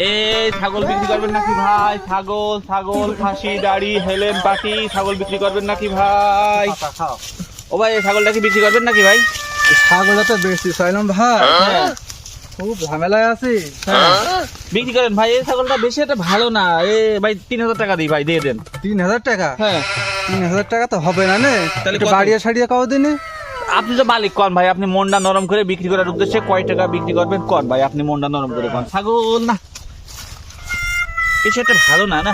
এই ছাগল বিক্রি করবেন নাকি ভাই? ছাগল ছাগল খাসি দাড়ি হেলেন পাটি ছাগল বিক্রি করবেন নাকি ভাই? ও ভাই এই ছাগলটা কি বিক্রি করবেন নাকি ভাই? ছাগলটা তো বেশি চাইলাম ভাই। হ্যাঁ। খুব ঝামেলায় আছি। বিক্রি করেন ভাই এই ছাগলটা বেশি একটা ভালো না। এ ভাই তিন হাজার টাকা দিই ভাই দিয়ে দেন। তিন হাজার টাকা? হ্যাঁ। তিন হাজার টাকা তো হবে না নে? তাহলে? বাড়িয়ে সাড়িয়ে কাও দিনে। আপনি তো মালিক কন ভাই আপনি মনটা নরম করে বিক্রি করার উদ্দেশ্যে কয় টাকা বিক্রি করবেন কন ভাই আপনি মনটা নরম করে কন। ছাগল না। বেশি একটা ভালো না না?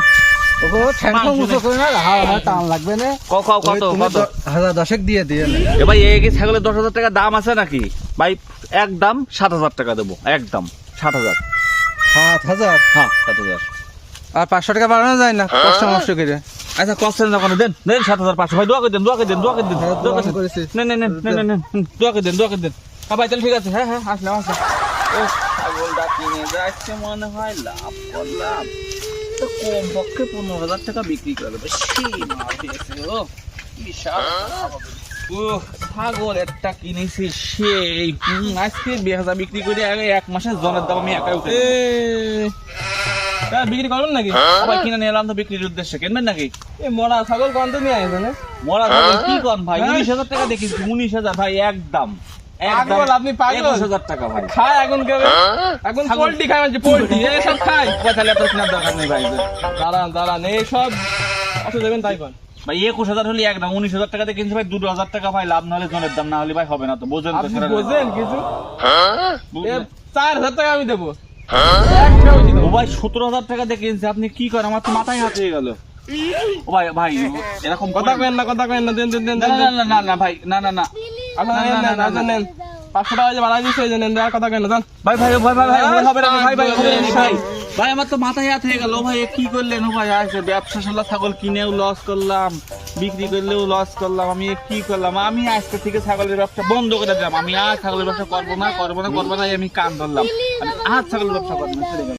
ওগো ঠ্যাংটা উঁচু করে না হাওয়া হাওয়া টান লাগবে না। ক- ক- কত কত? হাজার দশেক দিয়ে দিয়ে এ ভাই এই কি ছাগলের দশ হাজার টাকা দাম আছে নাকি? ভাই একদম সাত হাজার টাকা দেবো একদম সাত হাজার। সাত হাজার? হ্যাঁ সাত হাজার। আর পাঁচশো টাকা বাড়ানো যায় না কষ্ট মষ্ট করে আচ্ছা কষ্ট যখন দেন দেন সাত হাজার পাঁচশো। ভাই দোয়া করে দেন দোয়া করে দেন দোয়া করে দেন হ্যাঁ, দোয়া দোয়া করে দেন নেন নেন নেন নেন নেন নেন হুম, দোয়া করে দেন দোয়া করে দেন। হ্যাঁ ভাই তাহলে ঠিক আছে হ্যাঁ হ্যাঁ আসলাম আসলাম। ও ছাগলটা কিনে যাচ্ছে মনে হয় লাভ করলাম। কম পক্ষে পনেরো হাজার টাকা বিক্রি করে বেশি মাল দিয়েছে ও বিশাল ও ছাগল একটা কিনেছি সেই আজকে বেহাজা বিক্রি করে আগে এক মাসের জনের দাম আমি একাই উঠে বিক্রি করবেন নাকি? সবাই কিনে নিয়ে এলাম তো বিক্রির উদ্দেশ্যে। কিনবেন নাকি? এই মরা ছাগল গন্ধ নিয়ে মরা ছাগল কি কন ভাই? হ্যাঁ? উনিশ হাজার টাকা দেখেছি উনিশ হাজার। ভাই একদম। পাগল, আপনি পাগল। টাকা ভাই। খায় এখন কেউ? এখন পোল্ট্রি খায় মানে পোল্ট্রি এসব খায়। তাহলে কেনার দরকার নেই ভাই। দাঁড়ান দাঁড়ান এই সব অত দেবেন তাই পান ভাই একুশ হাজার হলে একদম উনিশ হাজার টাকাতে কিনছি ভাই দুটো হাজার টাকা ভাই লাভ না হলে জনের দাম না হলে ভাই হবে না তো বোঝেন তো আপনি সেটা। বোঝেন কিছু? এ, বুঝলেন? চার হাজার টাকা আমি দেবো। বেশি ও ভাই সতেরো হাজার টাকা দিয়ে কিনছে আপনি কি করেন? আমার তো মাথায় হাত হয়ে গেল। ও ভাই ভাই এরকম কথা কেন না কথা কেন না দেন দেন দেন। না না না ভাই না না না। আচ্ছা নেন নেন আচ্ছা নেন। পাঁচশো টাকা যে বাড়াই দিচ্ছে যে নেন দেওয়ার কথা কেন জান ভাই ভাই ভাই ভাই ভাই ভাই হবে না ভাই ভাই হবে না, ভাই। ভাই আমার তো মাথায় হাত হয়ে গেল ভাই কি করলেন ও ভাই আসে ব্যবসা সালা ছাগল কিনেও লস করলাম বিক্রি করলেও লস করলাম আমি কি করলাম? আমি আজকে থেকে ছাগলের ব্যবসা বন্ধ করে দিলাম। আমি আর ছাগলের ব্যবসা করব না করব না করব না আমি কান ধরলাম। আমি আর ছাগলের ব্যবসা করব না।